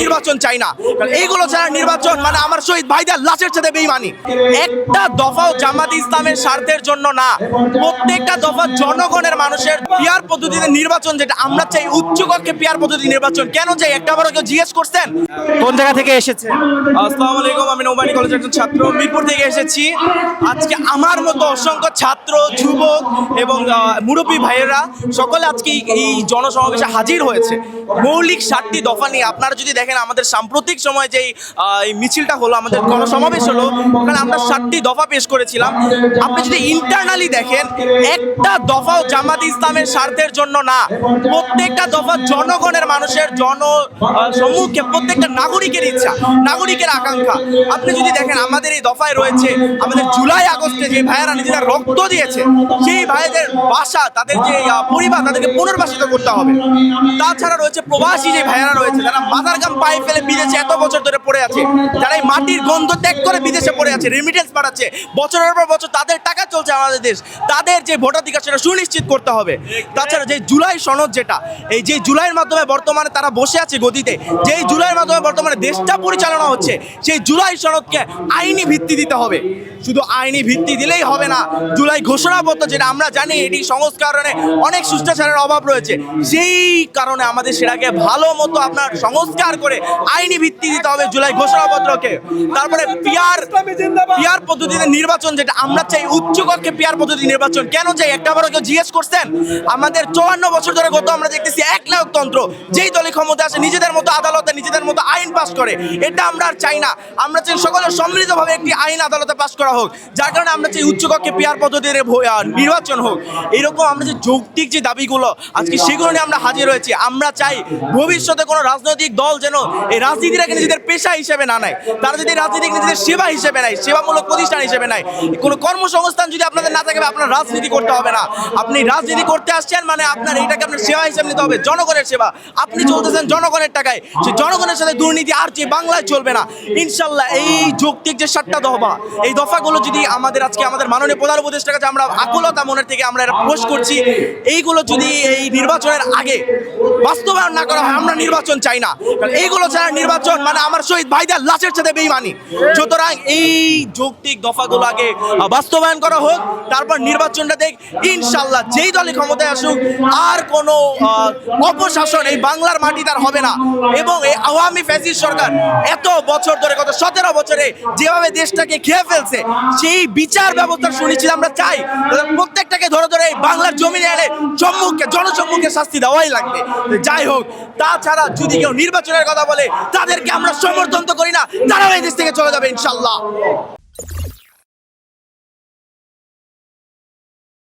নির্বাচন চাই না। এইগুলো ছাড়া নির্বাচন মানে আমার শহীদ ভাইদের লাশের সাথে বেইমানি। একটা দফাও জামাত ইসলামের স্বার্থের জন্য না। প্রত্যেকটা দফা জনগণের মানুষের পিয়ার পদ্ধতিতে নির্বাচন যেটা, আমরা চাই উচ্চকক্ষে পিয়ার পদ্ধতি নির্বাচন। কেন চাই? একটা বড় কেউ জিজ্ঞেস করছেন? কোন জায়গা থেকে এসেছে? আসসালামু আলাইকুম, আমি নৌবানি কলেজের একজন ছাত্র। মিরপুর থেকে এসেছি। আজকে আমার মতো অসংখ্য ছাত্র, যুবক এবং মুরব্বী ভাইয়েরা, সকলে আজকে এই- জনসমাবেশে হাজির হয়েছে। মৌলিক ষাটটি দফা নিয়ে আপনারা যদি দেখেন আমাদের সাম্প্রতিক সময় যেই মিছিলটা হলো, আমাদের গণসমাবেশ হলো ওখানে আমরা ষাটটি দফা পেশ করেছিলাম। আপনি যদি ইন্টারনালি দেখেন, একটা দফাও জামাত ইসলামের স্বার্থের জন্য না। প্রত্যেকটা দফা জনগণের মানুষের জন সম্মুখে প্রত্যেকটা নাগরিকের ইচ্ছা, নাগরিকের আকাঙ্ক্ষা। আপনি যদি দেখেন, আমাদের এই দফায় রয়েছে, আমাদের জুলাই আগস্টে যে ভাইয়েরা নিজেরা রক্ত দিয়েছে, সেই ভাইদের বাসা, তাদের যে পরিবার, তাদেরকে পুনর্বাসিত করতে হবে। তাছাড়া রয়েছে প্রবাসী যে ভাইয়েরা রয়েছে তারা যারা মাদারগাম পায়ে ফেলে বিদেশে এত বছর ধরে পড়ে আছে। যারা এই মাটির গন্ধ ত্যাগ করে বিদেশে পড়ে আছে রেমিটেন্স বাড়াচ্ছে, বছরের পর বছর তাদের টাকা চলছে আমাদের দেশ। তাদের যে ভোটাধিকার সেটা সুনিশ্চিত করতে হবে। তাছাড়া যে জুলাই সনদ যেটা, এই যে জুলাইয়ের মাধ্যমে বর্তমানে তারা বসে আছে গতিতে যেই জুলাইয়ের মাধ্যমে বর্তমানে দেশটা পরিচালনা হচ্ছে, সেই জুলাই সনদকে আইনি ভিত্তি দিতে হবে। শুধু আইনি ভিত্তি দিলেই হবে না, জুলাই ঘোষণাপত্র যেটা আমরা জানি, এটি সংস্কারণে অনেক সুষ্টাচারের অভাব রয়েছে। সেই কারণে আমাদের সেটাকে ভালো মতো আপনার সংস্কার করে আইনি ভিত্তি দিতে হবে জুলাই ঘোষণাপত্রকে তারপরে পিয়ার পিয়ার পদ্ধতিতে নির্বাচন যেটা, আমরা চাই উচ্চকক্ষে পিয়ার পদ্ধতি নির্বাচন। কেন চাই? একটা বড় কেউ জিজ্ঞেস করছেন? আমাদের চুয়ান্ন বছর ধরে গত আমরা দেখতেছি এক তন্ত্র, যেই দলে ক্ষমতা আসে, নিজেদের মতো আদালতে, নিজেদের মতো আইন পাস করে। এটা আমরা আর চাই না। আমরা চাই সকলে সম্মিলিতভাবে একটি আইন আদালতে পাস করা হোক। যার কারণে আমরা চাই উচ্চকক্ষে পিয়ার পদ্ধতির নির্বাচন হোক। এরকম আমরা যে যৌক্তিক যে দাবিগুলো, আজকে সেগুলো নিয়ে আমরা হাজির হয়েছি। আমরা চাই ভবিষ্যতে কোনো রাজনৈতিক দল যেন এই রাজনীতিটাকে নিজেদের পেশা হিসেবে না নেয়। তারা যদি রাজনীতিকে নিজেদের সেবা হিসেবে নেয়, সেবামূলক প্রতিষ্ঠান হিসেবে নেয়, কোনো কর্মসংস্থান যদি আপনাদের না থাকে, আপনার রাজনীতি করতে হবে না। আপনি রাজনীতি করতে আসছেন মানে আপনার এইটাকে আপনার সেবা হিসেবে নিতে হবে, জনগণের সেবা। আপনি চলতেছেন জনগণের টাকায়, সেই জনগণের সাথে দুর্নীতি আর যে বাংলায় চলবে না। ইনশাল্লাহ এই যৌক্তিক যে সাতটা দফা, এই দফাগুলো যদি আমাদের আজকে আমাদের মাননীয় প্রধান উপদেষ্টার কাছে আমরা আকুলতা মনের থেকে আমরা এটা পোস্ট করছি, এইগুলো যদি এই নির্বাচনের আগে বাস্তবায়ন না করা হয়, আমরা নির্বাচন চাই না। কারণ এইগুলো ছাড়া নির্বাচন মানে আমার শহীদ ভাইদের লাশের সাথে বেইমানি। সুতরাং এই যৌক্তিক দফাগুলো আগে বাস্তবায়ন করা হোক, তারপর নির্বাচনটা দেখ, ইনশাল্লাহ যেই দলে ক্ষমতায় আসুক, আর কোনো অপশাসন এই বাংলার মাটি তার হবে না। এবং এই আওয়ামী ফ্যাসিস সরকার এত বছর ধরে, গত সতেরো বছরে যেভাবে দেশটাকে খেয়ে ফেলছে, সেই বিচার ব্যবস্থা শুনেছি আমরা, চাই। প্রত্যেকটাকে ধরে ধরে এই বাংলার জমিনে এনে সম্মুখে জনসম্মুখে শাস্তি দেওয়াই লাগবে। যাই হোক, তাছাড়া যদি কেউ নির্বাচনের কথা বলে, তাদেরকে আমরা সমর্থন তো করি না, তারাও এই দেশ থেকে চলে যাবে ইনশাল্লাহ।